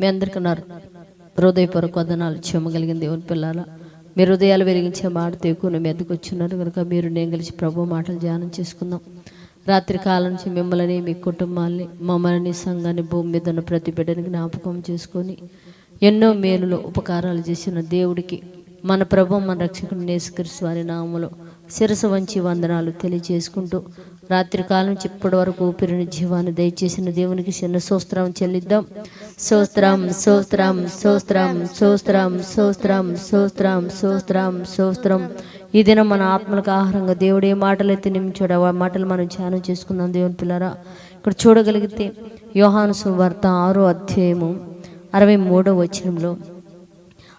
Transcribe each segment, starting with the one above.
మీ అందరికీ ఉన్నారు. హృదయపూర్వక వదనాలు చెమ్మగలిగిన దేవుని పిల్లల. మీ హృదయాలు వెలిగించే మాట ఎక్కువ మీ ఎద్దకు వచ్చినారు కనుక మీరు నేను కలిసి ప్రభు మాటలు ధ్యానం చేసుకుందాం. రాత్రి కాలం నుంచి మిమ్మల్ని మీ కుటుంబాన్ని మమ్మల్ని సంఘాన్ని భూమి మీద ఉన్న ప్రతి బిడ్డని జ్ఞాపకం చేసుకొని ఎన్నో మేలులు ఉపకారాలు చేసిన దేవుడికి మన ప్రభు మన రక్షకుడు నేసుకరిస్తు వారి నామములో శిరసు వంచి వందనాలు తెలియజేసుకుంటూ రాత్రి కాలం నుంచి ఇప్పటి వరకు ఊపిరిని జీవాన్ని దయచేసిన దేవునికి చిన్న సూస్త్రం చెల్లిద్దాం. సోస్త్రం సోస్త్రం సోస్త్రం సోస్త్రం సోస్త్రం సోస్త్రం సోస్త్రం సోస్త్రం ఈ దినం మన ఆత్మలకు ఆహారంగా దేవుడు ఏ మాటలు అయితే నిమించాడు ఆ మాటలు మనం ధ్యానం చేసుకుందాం దేవుని పిల్లరా. ఇక్కడ చూడగలిగితే యోహాను సువార్త ఆరో అధ్యాయము అరవై మూడో వచనంలో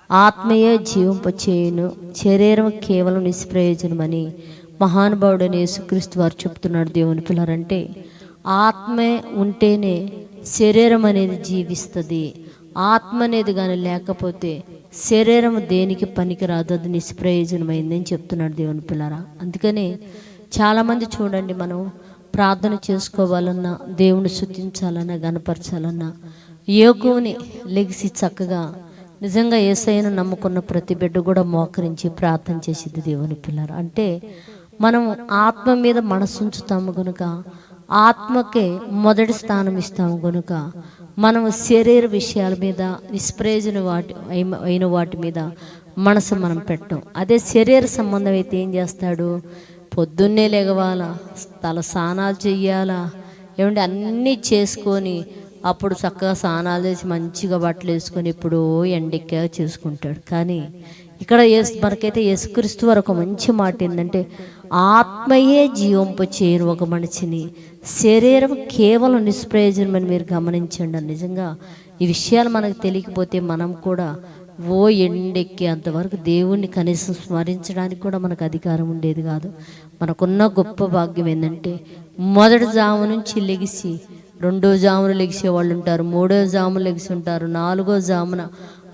ఆత్మయే జీవింపచేయును శరీరం కేవలం నిష్ప్రయోజనమని మహానుభావుడైన యేసుక్రీస్తు వారు చెప్తున్నాడు దేవుని పిల్లరంటే ఆత్మే ఉంటేనే శరీరం అనేది జీవిస్తుంది. ఆత్మ అనేది కానీ లేకపోతే శరీరం దేనికి పనికిరాదు. అది నిష్ప్రయోజనమైందని చెప్తున్నాడు దేవుని పిల్లరా. అందుకనే చాలామంది చూడండి మనం ప్రార్థన చేసుకోవాలన్నా దేవుని శుద్ధించాలన్నా గనపరచాలన్నా యోగుని లెగిసి చక్కగా నిజంగా ఏసైను నమ్ముకున్న ప్రతి బిడ్డ కూడా మోకరించి ప్రార్థన చేసింది దేవుని పిల్లలు అంటే మనం ఆత్మ మీద మనసు ఉంచుతాము కనుక ఆత్మకే మొదటి స్థానం ఇస్తాము కనుక మనం శరీర విషయాల మీద నిష్ప్రయోజన వాటి అయిన- వాటి మీద మనసు మనం పెట్టం. అదే శరీర సంబంధం అయితే ఏం చేస్తాడు? పొద్దున్నే లెగవాలా తల స్నానాలు చెయ్యాలా ఏమంటే అన్నీ చేసుకొని అప్పుడు చక్కగా స్నానాలు చేసి మంచిగా బట్టలు వేసుకొని ఇప్పుడు ఎండెక్కా చేసుకుంటాడు. కానీ ఇక్కడ యేసు మనకైతే యేసుక్రీస్తు వారు ఒక మంచి మాట ఏంటంటే ఆత్మయే జీవంపు చేయను ఒక మనిషిని శరీరం కేవలం నిష్ప్రయోజనమని మీరు గమనించండి. నిజంగా ఈ విషయాలు మనకు తెలియకపోతే మనం కూడా ఓ ఎండెక్కి అంతవరకు దేవుణ్ణి కనీసం స్మరించడానికి కూడా మనకు అధికారం ఉండేది కాదు. మనకున్న గొప్ప భాగ్యం ఏంటంటే మొదటి జాము నుంచి లెగిసి రెండో జామున లెగిసే వాళ్ళు ఉంటారు మూడో జామున లెగిసి ఉంటారు నాలుగో జామున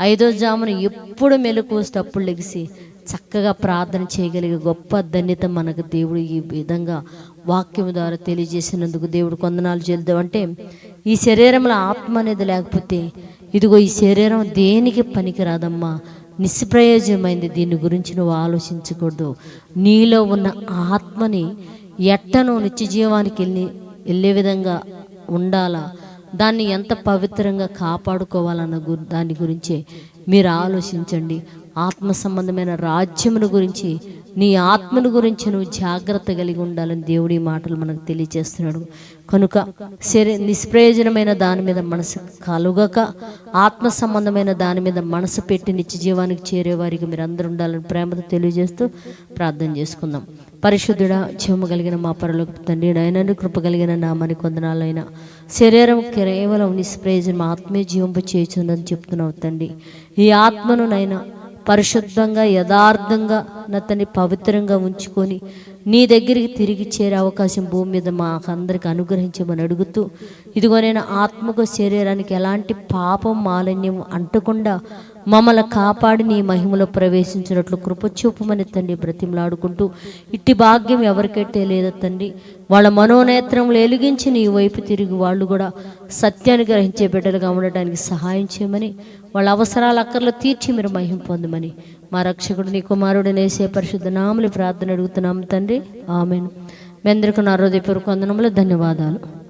ఐదో జామున ఎప్పుడు మెలకు వస్తే లెగిసి చక్కగా ప్రార్థన చేయగలిగే గొప్ప ధన్యత మనకు దేవుడు ఈ విధంగా వాక్యం ద్వారా తెలియజేసినందుకు దేవుడు కొందనాలు చేద్దాం అంటే ఈ శరీరంలో ఆత్మ అనేది లేకపోతే ఇదిగో ఈ శరీరం దేనికి పనికిరాదమ్మా? నిష్ప్రయోజనమైంది దీని గురించి నువ్వు ఆలోచించకూడదు. నీలో ఉన్న ఆత్మని ఎట్టను నిత్య జీవానికి వెళ్ళి వెళ్ళే విధంగా ఉండాలా? దాన్ని ఎంత పవిత్రంగా కాపాడుకోవాలన్న గు దాని గురించే మీరు ఆలోచించండి. ఆత్మ సంబంధమైన రాజ్యమును గురించి నీ ఆత్మను గురించి నువ్వు జాగ్రత్త కలిగి ఉండాలని దేవుడి మాటలు మనకు తెలియజేస్తున్నాడు. కనుక శరీ నిష్ప్రయోజనమైన దాని మీద మనసు కలుగక ఆత్మ సంబంధమైన దాని మీద మనసు పెట్టి నిత్య జీవానికి చేరే వారికి మీరు అందరూ ఉండాలని ప్రేమతో తెలియజేస్తూ ప్రార్థన చేసుకుందాం. పరిశుద్ధుడ చెమ్మ కలిగిన మా పరలోక తండ్రి నయనను కృప కలిగిన నామని కొందనాలైనా శరీరం కేవలం నిష్ప్రయోజనం ఆత్మీయ జీవింప చేస్తుందని చెప్తున్నావు తండ్రి. ఈ ఆత్మను నైనా పరిశుద్ధంగా యథార్థంగా నతని పవిత్రంగా ఉంచుకొని నీ దగ్గరికి తిరిగి చేరే అవకాశం భూమి మీద మాకందరికి అనుగ్రహించమని అడుగుతూ ఇదిగో నేను ఆత్మకు శరీరానికి ఎలాంటి పాపం మాలిన్యం అంటకుండా మమ్మల్ని కాపాడి నీ మహిమలో ప్రవేశించినట్లు కృపచూపమని తండ్రి బ్రతిమలాడుకుంటూ ఇట్టి భాగ్యం ఎవరికైతే లేదో తండ్రి వాళ్ళ మనోనేత్రములు ఎలిగించి నీ వైపు తిరిగి వాళ్ళు కూడా సత్యాన్ని గ్రహించే బిడ్డలుగా ఉండటానికి సహాయం చేయమని వాళ్ళ అవసరాల అక్కర్లు తీర్చి మీరు మహిం పొందమని మా రక్షకుడు నీ కుమారుడు నేసే పరిశుద్ధ నామలు ప్రార్థన అడుగుతున్నాం తండ్రి. ఆమెను. మీ అందరికీ నా హృదయపూర్వక వందనములు ధన్యవాదాలు.